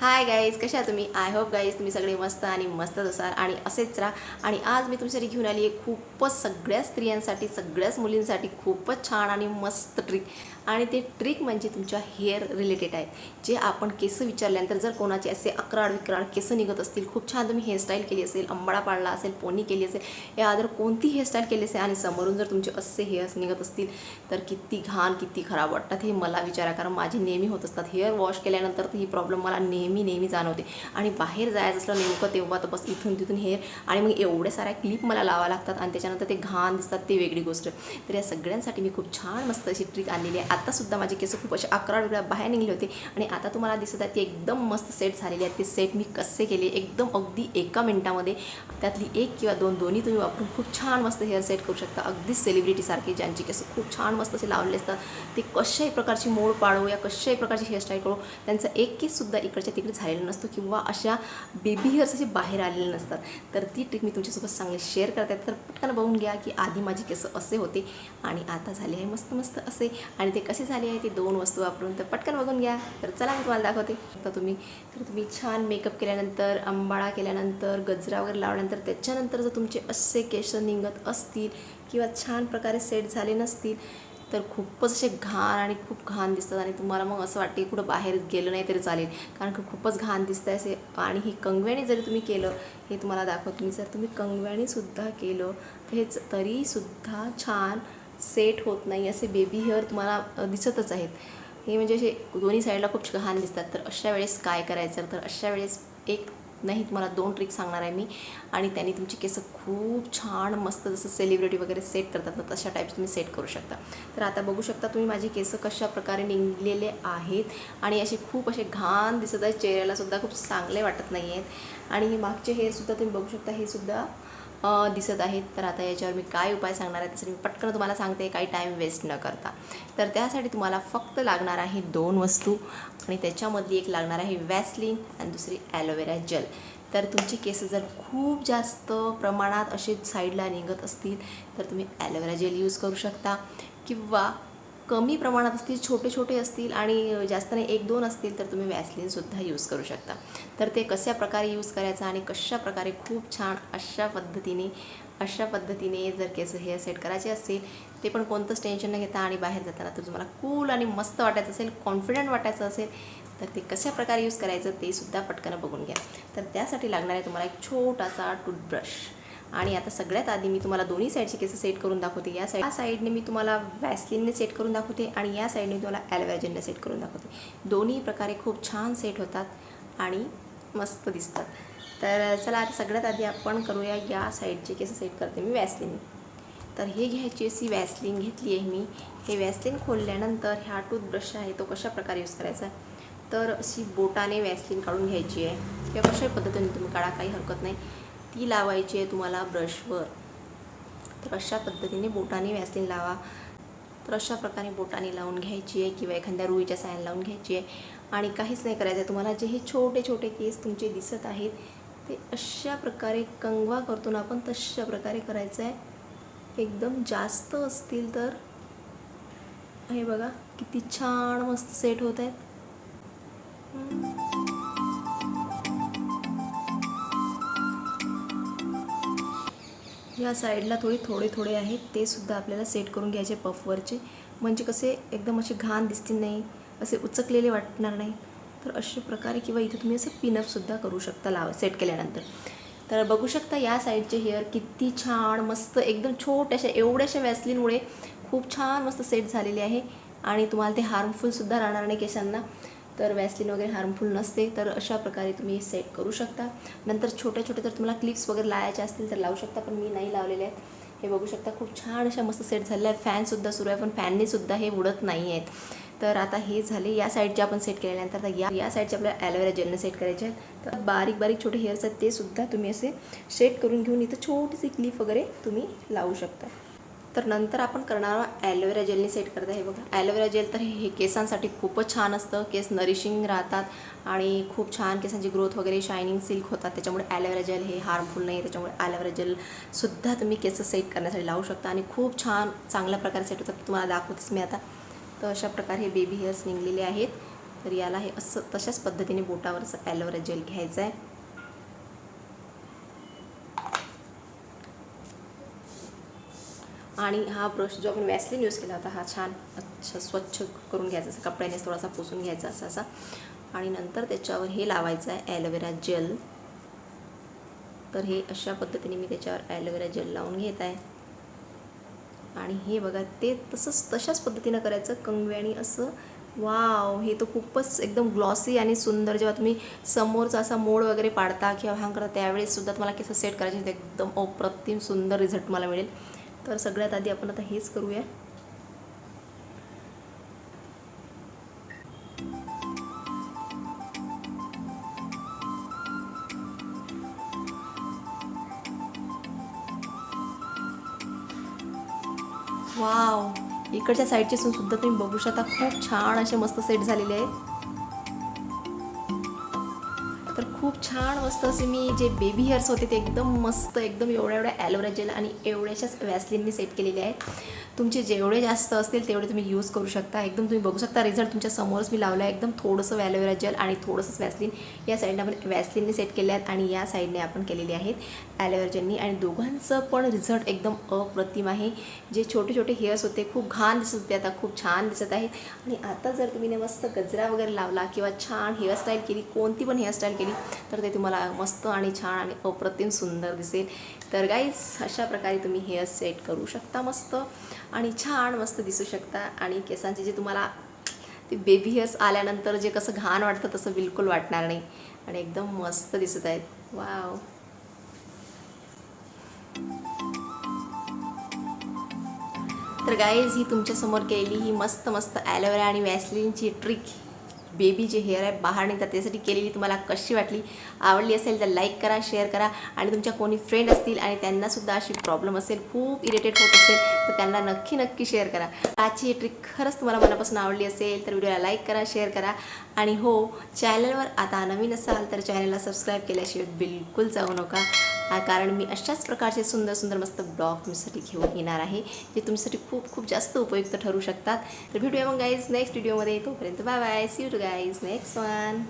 Hi guys कशा तुम्ही? I hope guys तुम्ही सगळे मस्त आणि मस्तच असाल आणि असेच राहा. आणि आज मी तुमच्यासाठी घेऊन आली आहे खूपच सगळ्या स्त्रियांसाठी सगळ्याच मुलींसाठी खूपच छान आणि मस्त ट्रिक आणि ते ट्रिक म्हणजे तुमच्या हेअर रिलेटेड आहेत जे आपण केस विचारल्यानंतर जर कोणाचे असे अकराड विक्राड केस निघत असतील खूप छान तुम्ही हेअरस्टाईल केली असेल अंबाडा पाडला असेल पोनी केली असेल या अदर कोणती हेअरस्टाईल केली असेल आणि समोरून जर तुमचे असे हेअर्स निघत असतील तर किती घाण किती खराब वाटतात हे मला विचारा. कारण माझे नेहमी होत असतात. हेअर वॉश केल्यानंतर तर ही प्रॉब्लेम मला नेहमी नेहमी जाणवते. आणि बाहेर जायचं असलं नेमकं तेव्हा तर बस इथून तिथून हेअर आणि मग एवढ्या साऱ्या क्लिप मला लावा लागतात आणि त्याच्यानंतर ते घाण दिसतात ते वेगळी गोष्ट. तर या सगळ्यांसाठी मी खूप छान मस्त अशी ट्रिक आणलेली आहे. आतासुद्धा माझे केस खूप असे अकरा वेगळ्या बाहेर निघले होते. आणि आता तुम्हाला दिसत आहे ते एकदम मस्त सेट झालेले आहेत ते सेट मी कसे केले? एकदम अगदी एका मिनटामध्ये त्यातली एक किंवा दोन दोन्ही तुम्ही वापरून खूप छान मस्त हेअर सेट करू शकता. अगदी सेलिब्रिटीसारखे ज्यांचे केस खूप छान मस्त असे लावलेले असतात. ते कशाही प्रकारची मोड पाडो या कशाही प्रकारची हेअरस्टाईल करू त्यांचा एक केससुद्धा इकडच्या तिकडे झालेला नसतो किंवा अशा बेबी हेअर्स असे बाहेर आलेले नसतात. तर ती ट्रिक मी तुमच्यासोबत चांगली शेअर करत. तर पटकन बघून घ्या की आधी माझे केस असे होते आणि आता झाले आहे मस्त मस्त असे. आणि ते कसे झाले आहे ती दोन वस्तू वापरून तर पटकन बघून घ्या. तर चला मी तुम्हाला दाखवते. तर तुम्ही तर तुम्ही छान मेकअप केल्यानंतर अंबाळा केल्यानंतर गजरा वगैरे लावल्यानंतर त्याच्यानंतर जर तुमचे असे केस निघत असतील किंवा छान प्रकारे सेट झाले नसतील तर खूपच असे घाण आणि खूप घाण दिसतात आणि तुम्हाला मग असं वाटते कुठं बाहेर गेलं नाही तरी चालेल. कारण की खूपच घाण दिसतं असे आणि ही कंगव्याने जरी तुम्ही केलं हे तुम्हाला दाखवतो मी. जर तुम्ही कंगव्यानेसुद्धा केलं तर हेच तरीसुद्धा छान सेट होत नाही असे बेबी हेअर तुम्हाला दिसतच आहेत. हे म्हणजे असे दोन्ही साईडला खूप घाण दिसतात. तर अशा वेळेस काय करायचं? तर अशा वेळेस एक नाही तुम्हाला दोन ट्रिक सांगणार आहे मी. आणि त्यांनी तुमचे केस खूप छान मस्त जसं सेलिब्रिटी वगैरे सेट करतात ना तशा टाईप्स तुम्ही सेट करू शकता. तर आता बघू शकता तुम्ही माझे केस कशा प्रकारे निघलेले आहेत. आणि असे खूप असे घाण दिसत आहेत. चेहऱ्यालासुद्धा खूप चांगले वाटत नाही आहेत आणि हे मागचे हेअरसुद्धा तुम्ही बघू शकता. हे सुद्धा दिसत आहेत. तर आता याच्यावर मी काय उपाय सांगणार आहे त्यासाठी मी पटकन तुम्हाला सांगते काही टाईम वेस्ट न करता. तर त्यासाठी तुम्हाला फक्त लागणार आहे दोन वस्तू आणि त्याच्यामधली एक लागणार आहे वॅसलिन आणि दुसरी ॲलोवेरा जेल तर तुमचे केस जर खूप जास्त प्रमाणात असे साईडला निघत असतील तर तुम्ही ॲलोवेरा जेल यूज करू शकता किंवा कमी प्रमाणात असतील छोटे छोटे असतील आणि जास्त नाही एक दोन असतील तर तुम्ही वॅसलिनसुद्धा यूज करू शकता. तर ते कशा प्रकारे यूज करायचं आणि कशा प्रकारे खूप छान अशा पद्धतीने अशा पद्धतीने जर केस हेअर सेट करायचे असेल ते पण कोणतंच टेन्शन न घेता आणि बाहेर जाताना तर तुम्हाला कूल आणि मस्त वाटायचं असेल कॉन्फिडंट वाटायचं असेल तर ते कशा प्रकारे यूज करायचं ते सुद्धा पटकन बघून घ्या. तर त्यासाठी लागणार आहे तुम्हाला एक छोटासा टूथब्रश आणि आता सगळ्यात आधी मी तुम्हाला दोन्ही साईडचे केस सेट करून दाखवते. या साईड या साईडने मी तुम्हाला वॅसलिनने सेट करून दाखवते आणि या साईडने तुम्हाला ॲलोवेरा सेट करून दाखवते. दोन्ही प्रकारे खूप छान सेट होतात आणि मस्त दिसतात. तर चला आता सगळ्यात आधी आपण करूया या साईडचे केस सेट करते मी वॅसलिन तर हे घ्यायची अशी वॅसलिन घेतली आहे मी. हे वॅसलिन खोलल्यानंतर ह्या टूथब्रश आहे तो कशा प्रकारे यूज करायचा? तर अशी बोटाने वॅसलिन काढून घ्यायची आहे. किंवा कशाही पद्धतीने तुम्ही काढा काही हरकत नाही. ती लावायची आहे तुम्हाला ब्रशवर. तर अशा पद्धतीने बोटाने वॅसलिन लावा. तर अशा प्रकारे बोटाने लावून घ्यायची आहे किंवा एखाद्या रुईच्या सायन लावून घ्यायची आहे. आणि काहीच नाही करायचं आहे तुम्हाला जे हे छोटे छोटे केस तुमचे दिसत आहेत ते अशा प्रकारे कंगवा करतो ना आपण तशा प्रकारे करायचं आहे एकदम जास्त असतील तर हे बघा किती छान मस्त सेट होत आहेत. या साईडला थोडे थोडे थोडे आहेत. ते सुद्धा आपल्याला सेट करून घ्यायचे पफवरचे. म्हणजे कसे एकदम असे घाण दिसतील नाही असे उचकलेले वाटणार नाही. तर अशा प्रकारे किंवा इथे तुम्ही असं पिनअपसुद्धा करू शकता लाव सेट केल्यानंतर. तर बघू शकता या साईडचे हेअर किती छान मस्त एकदम छोट्याशा एवढ्याशा व्यासलीनमुळे खूप छान मस्त सेट झालेले आहे. आणि तुम्हाला ते हार्मफुलसुद्धा राहणार नाही केसांना. तर वॅसलिन वगैरे हार्मफुल नसते तर अशा प्रकारे तुम्ही सेट करू शकता. नंतर छोट्या छोट्या जर तुम्हाला क्लिप्स वगैरे लावायच्या असतील तर लावू शकता पण मी नाही लावलेले आहेत. हे बघू शकता खूप छान अशा मस्त सेट झालेल्या आहेत. फॅनसुद्धा सुरू आहे पण फॅनने सुद्धा हे उडत नाही आहेत. तर आता हे झाले या साईडचे आपण सेट केल्यानंतर आता या या साईडचे आपल्याला ॲलोवेरा जेलने सेट करायचे आहेत. तर बारीक बारीक छोटे हेअर्स आहेत ते सुद्धा तुम्ही असे सेट करून घेऊन इथं छोटीशी क्लिप वगैरे तुम्ही लावू शकता. तर नंतर आपण करणार ॲलोवेरा जेलने सेट करता. हे बघा ॲलोवेरा जेल तर हे केसांसाठी खूपच छान असतं. केस नरिशिंग राहतात आणि खूप छान केसांची ग्रोथ वगैरे शायनिंग सिल्क होतात. त्याच्यामुळे ॲलोवेरा जेल हे हार्मफुल नाही. त्याच्यामुळे ॲलोवेरा जेलसुद्धा तुम्ही केस सेट करण्यासाठी लावू शकता आणि खूप छान चांगल्या प्रकारे सेट होतात. तुम्हाला दाखवतेच मी आता. तर अशा प्रकारे हे बेबी हेअर्स निघलेले आहेत. तर याला हे असं तशाच पद्धतीने बोटावर असं ॲलोवेरा जेल घ्यायचं आहे आणि हा ब्रश जो आपण वॅसलिन यूज केला होता हा छान अच्छा स्वच्छ करून घ्यायचा असा कपड्याने थोडासा पुसून घ्यायचा असा असा. आणि नंतर त्याच्यावर हे लावायचं आहे ॲलोवेरा जेल तर हे अशा पद्धतीने मी त्याच्यावर ॲलोवेरा जेल लावून घेत आहे. आणि हे बघा ते तसंच तशाच पद्धतीनं करायचं कंगव्यानी असं. वाव हे तर खूपच एकदम ग्लॉसी आणि सुंदर. जेव्हा तुम्ही समोरचा असा मोड वगैरे पाडता किंवा भांग करता त्यावेळेससुद्धा तुम्हाला केस सेट करायचे एकदम अप्रतिम सुंदर रिझल्ट तुम्हाला मिळेल. तर सगळ्यात आधी आपण आता हेच करूया. वाव इकडच्या साईडचे सून सुद्धा तुम्ही बघू शकता. खूप छान असे मस्त सेट झालेले आहेत खूप छान मस्त असे मी जे बेबी हेअर्स होते ते एकदम मस्त एकदम एवढ्या एवढ्या ॲलोवेरा जेल आणि एवढ्याशाच वॅसलिननी सेट केलेले आहेत. तुमचे जेवढे जास्त असतील तेवढे तुम्ही यूज करू शकता. एकदम तुम्ही बघू शकता रिझल्ट तुमच्या समोरच मी लावला आहे एकदम थोडंसं ॲलोवेरा जेल आणि थोडंसं वॅसलिन या साईडने आपण वॅसलिनने सेट केले आहेत आणि या साईडने आपण केलेले आहेत ॲलोवेरा जेलनी आणि दोघांचं पण रिझल्ट एकदम अप्रतिम आहे. जे छोटे छोटे हेअर्स होते खूप घाण दिसत होते आता खूप छान दिसत आहेत. आणि आता जर तुम्ही मस्त गजरा वगैरे लावला किंवा छान हेअरस्टाईल केली कोणती पण हेअरस्टाईल केली तर ते तुम्हाला मस्त आणि छान आणि अप्रतिम सुंदर दिसेल. तर गाईज अशा प्रकारे तुम्ही हेअर सेट करू शकता मस्त आणि छान मस्त दिसू शकता. आणि केसांचे जे तुम्हाला ते बेबी हेअर्स आल्यानंतर जे कसं घाण वाटतं तसं बिलकुल वाटणार नाही. आणि एकदम मस्त दिसत आहेत. वाव तर गाईज ही तुमच्यासमोर केली ही मस्त मस्त ॲलोवेरा आणि वॅसलिनची ट्रिक बेबी जे हेअर आहे बाहेर निघतात त्यासाठी केलेली तुम्हाला कशी वाटली? आवडली असेल तर लाईक करा शेअर करा. आणि तुमच्या कोणी फ्रेंड असतील आणि त्यांनासुद्धा अशी प्रॉब्लेम असेल खूप इरिटेट होत असेल तर त्यांना नक्की नक्की शेअर करा. आजची ट्रिक खरंच तुम्हाला मनापासून आवडली असेल तर व्हिडिओला लाईक करा शेअर करा. आणि हो चॅनलवर आता नवीन असाल तर चॅनलला सबस्क्राईब केल्याशिवाय बिलकुल जाऊ नका. हा कारण मी अशाच प्रकारचे सुंदर सुंदर मस्त ब्लॉग तुमच्यासाठी घेऊन येणार आहे जे तुमच्यासाठी खूप खूप जास्त उपयुक्त ठरू शकतात. तर भेटूया मग गाईज नेक्स्ट व्हिडिओमध्ये तोपर्यंत bye bye see you too guys next one